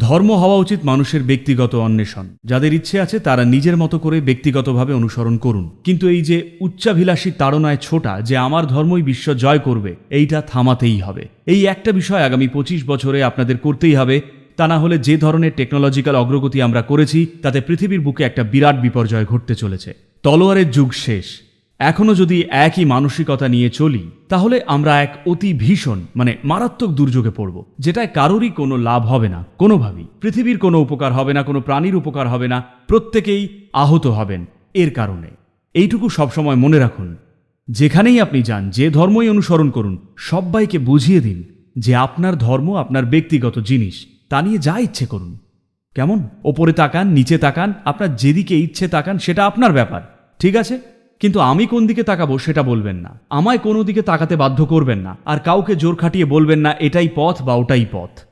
ধর্ম হওয়া উচিত মানুষের ব্যক্তিগত অন্বেষণ। যাদের ইচ্ছে আছে তারা নিজের মতো করে ব্যক্তিগতভাবে অনুসরণ করুন। কিন্তু এই যে উচ্চাভিলাষী তাড়নায় ছোটা যে আমার ধর্মই বিশ্ব জয় করবে, এইটা থামাতেই হবে। এই একটা বিষয় আগামী পঁচিশ বছরে আপনাদের করতেই হবে, তা না হলে যে ধরনের টেকনোলজিক্যাল অগ্রগতি আমরা করেছি, তাতে পৃথিবীর বুকে একটা বিরাট বিপর্যয় ঘটতে চলেছে। তলোয়ারের যুগ শেষ। এখনও যদি একই মানসিকতা নিয়ে চলি, তাহলে আমরা এক অতি ভীষণ মানে মারাত্মক দুর্যোগে পড়ব, যেটায় কারোরই কোনো লাভ হবে না, কোনোভাবেই। পৃথিবীর কোনো উপকার হবে না, কোনো প্রাণীর উপকার হবে না, প্রত্যেকেই আহত হবেন, এর কারণে। এইটুকু সবসময় মনে রাখুন, যেখানেই আপনি যান, যে ধর্মই অনুসরণ করুন সবাইকে বুঝিয়ে দিন যে আপনার ধর্ম আপনার ব্যক্তিগত জিনিস, তা নিয়ে যা ইচ্ছে করুন। কেমন? ওপরে তাকান, নিচে তাকান, আপনার যেদিকে ইচ্ছে তাকান, সেটা আপনার ব্যাপার, ঠিক আছে? কিন্তু আমি কোন দিকে তাকাবো সেটা বলবেন না। আমায় কোনো দিকে তাকাতে বাধ্য করবেন না। আর কাউকে জোর খাটিয়ে বলবেন না, এটাই পথ বা ওটাই পথ।